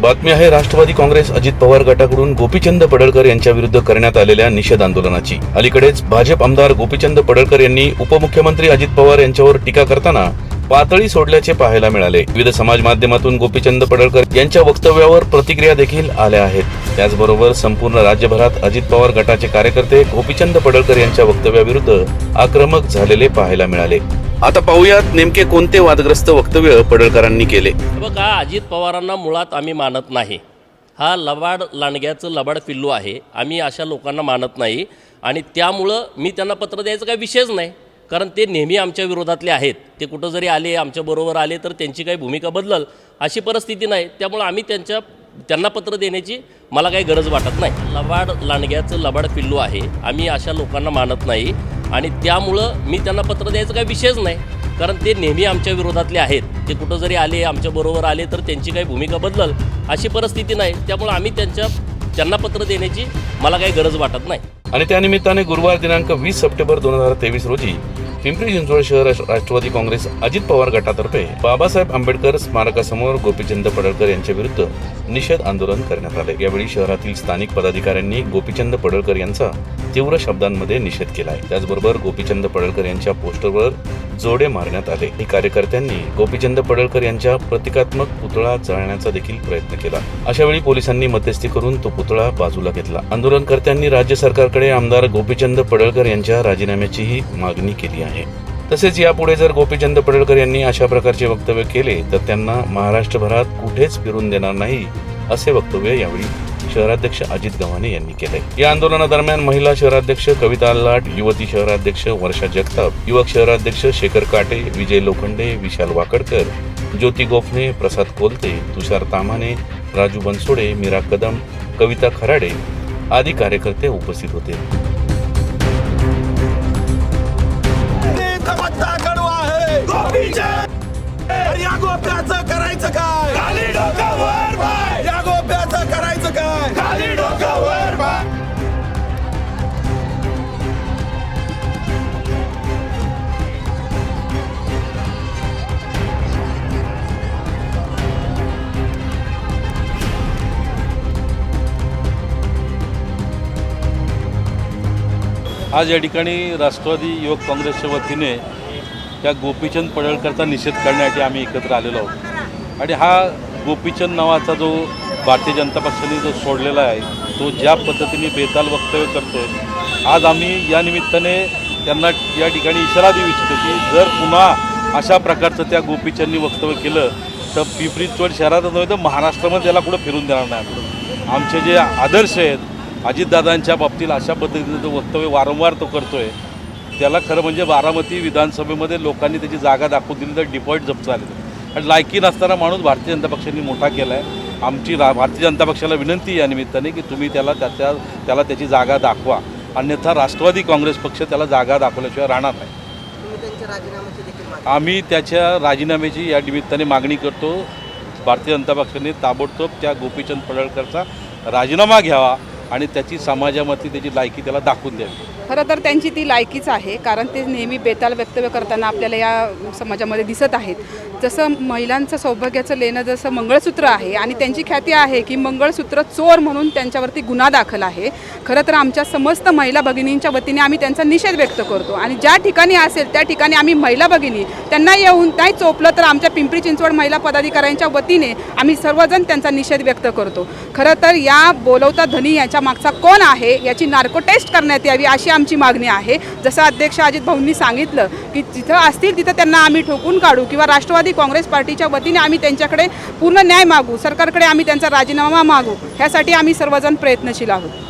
बातमी आहे राष्ट्रवादी काँग्रेस अजित पवार गटाकडून गोपीचंद पडळकर यांच्या विरुद्ध करण्यात आलेल्या निषेध आंदोलनाची. अलीकडेच भाजप आमदार गोपीचंद पडळकर यांनी उपमुख्यमंत्री अजित पवार यांच्यावर टीका करताना पातळी सोडल्याचे पाहायला मिळाले. विविध समाज माध्यमातून गोपीचंद पडळकर यांच्या वक्तव्यावर प्रतिक्रिया देखील आल्या आहेत. त्याचबरोबर संपूर्ण राज्यभरात अजित पवार गटाचे कार्यकर्ते गोपीचंद पडळकर यांच्या वक्तव्याविरुद्ध आक्रमक झालेले पाहायला मिळाले. आता पाहूयात नेमके कोणते वादग्रस्त वक्तव्य पडळकरांनी केले. बघा अजित पवारांना मुळात आम्ही मानत नाही. हा लबाड लांडग्याचं लबाड पिल्लू आहे. आम्ही अशा लोकांना मानत नाही. आणि त्यामुळं मी त्यांना पत्र द्यायचा काही विषयच नाही. कारण ते नेहमी आमच्या विरोधातले आहेत. ते कुठं जरी आले आमच्याबरोबर आले तर त्यांची काही भूमिका बदलल अशी परिस्थिती नाही. त्यामुळं आम्ही त्यांच्या त्यांना पत्र देण्याची मला काही गरज वाटत नाही. लबाड लांडग्याचं लबाड पिल्लू आहे. आम्ही अशा लोकांना मानत नाही आणि त्यामुळं मी त्यांना पत्र द्यायचा काही विषयच नाही. कारण ते नेहमी आमच्या विरोधातले आहेत. ते कुठं जरी आले आमच्याबरोबर आले तर त्यांची काही भूमिका बदलल अशी परिस्थिती नाही. त्यामुळं आम्ही त्यांच्या त्यांना पत्र देण्याची मला काही गरज वाटत नाही. आणि त्यानिमित्ताने गुरुवार दिनांक वीस सप्टेंबर दोन हजार तेवीस रोजी पिंपरी चिंचवड शहर राष्ट्रवादी काँग्रेस अजित पवार गटातर्फे बाबासाहेब आंबेडकर स्मारकासमोर गोपीचंद पडळकर यांच्या विरुद्ध निषेध आंदोलन करण्यात आले. यावेळी शहरातील स्थानिक पदाधिकाऱ्यांनी गोपीचंद पडळकर यांचा तीव्र शब्दांमध्ये निषेध केला आहे त्याचबरोबर गोपीचंद पडळकर यांच्या पोस्टरवर जोडे मारण्यात आले. ही कार्यकर्त्यांनी गोपीचंद पडळकर यांच्या प्रतिकात्मक पुतळा जाळण्याचा देखील प्रयत्न केला. अशा वेळी पोलिसांनी मध्यस्थी करून तो पुतळा बाजूला घेतला. आंदोलनकर्त्यांनी राज्य सरकारकडे आमदार गोपीचंद पडळकर यांच्या राजीनाम्याचीही मागणी केली आहे. तसेच यापुढे जर गोपीचंद पडळकर यांनी अशा प्रकारचे वक्तव्य केले तर त्यांना महाराष्ट्रभरात कुठेच फिरून देणार नाही असे वक्तव्य यावेळी शहराध्यक्ष अजित गव्हाणे यांनी केले. या आंदोलनादरम्यान महिला शहराध्यक्ष कविता लाट युवती शहराध्यक्ष वर्षा जगताप युवक शहराध्यक्ष शेखर काटे विजय लोखंडे विशाल वाकडकर ज्योती गोफणे प्रसाद कोलते तुषार तामाने राजू बनसोडे मीरा कदम कविता खराडे आदी कार्यकर्ते उपस्थित होते. गोप्याचं करायचं काय? खाली बाय. या गोप्याचं करायचं काय? खाली बाय. आज या ठिकाणी राष्ट्रवादी युवक काँग्रेसच्या वतीने या गोपीचंद पडळकरचा निषेध करण्यासाठी आम्ही एकत्र आलेलो आहोत. आणि हा गोपीचंद नावाचा जो भारतीय जनता पक्षाने जो सोडलेला आहे तो ज्या पद्धतीने बेताल वक्तव्य करतोय आज आम्ही या निमित्ताने त्यांना या ठिकाणी इशारा देऊ इच्छितो की जर पुन्हा अशा प्रकारचं त्या गोपीचंदनी वक्तव्य केलं तर पिंपरी चिंचवड शहरातच नव्हे तर महाराष्ट्रामध्ये त्याला कुठं फिरून देणार नाही आमचे जे आदर्श आहेत अजितदादांच्या बाबतीत अशा पद्धतीनं जो वक्तव्य वारंवार तो करतोय. त्याला खरं म्हणजे बारामती विधानसभेमध्ये लोकांनी त्याची जागा दाखवून दिली तर डिपॉझिट जप्त झाले आणि लायकी नसताना माणूस भारतीय जनता पक्षाने मोठा केला आहे आमची रा भारतीय जनता पक्षाला विनंती आहे या निमित्ताने की तुम्ही त्याला त्याच्या त्याला त्याची जागा दाखवा. अन्यथा राष्ट्रवादी काँग्रेस पक्ष त्याला जागा दाखवल्याशिवाय राहणार नाही. आम्ही त्याच्या राजीनाम्याची या निमित्ताने मागणी करतो. भारतीय जनता पक्षाने ताबडतोब त्या गोपीचंद पडळकरचा राजीनामा घ्यावा. आणि त्याची समाजामध्ये त्याची लायकी त्याला दाखवून द्यावी. खरं तर त्यांची ती लायकीच आहे कारण ते नेहमी बेताल वक्तव्य करताना आपल्याला या समाजामध्ये दिसत आहेत. जसं महिलांचं सौभाग्याचं लेणं जसं मंगळसूत्र आहे आणि त्यांची ख्याती आहे की मंगळसूत्र चोर म्हणून त्यांच्यावरती गुन्हा दाखल आहे. खरं तर आमच्या समस्त महिला भगिनींच्या वतीने आम्ही त्यांचा निषेध व्यक्त करतो आणि ज्या ठिकाणी असेल त्या ठिकाणी आम्ही महिला भगिनी त्यांना येऊन नाही चोपलं तर आमच्या पिंपरी चिंचवड महिला पदाधिकाऱ्यांच्या वतीने आम्ही सर्वजण त्यांचा निषेध व्यक्त करतो. खरं तर या बोलवता धनी याच्या याच्या मागचा कोण आहे याची नार्को टेस्ट करण्यात यावी अशी आमची मागणी आहे. जसं अध्यक्ष अजित भाऊंनी सांगितलं की जिथं असतील तिथं त्यांना आम्ही ठोकून काढू किंवा राष्ट्रवादी काँग्रेस पार्टीच्या वतीने आम्ही त्यांच्याकडे पूर्ण न्याय मागू सरकारकडे आम्ही त्यांचा राजीनामा मागू ह्यासाठी आम्ही सर्वजण प्रयत्नशील आहोत.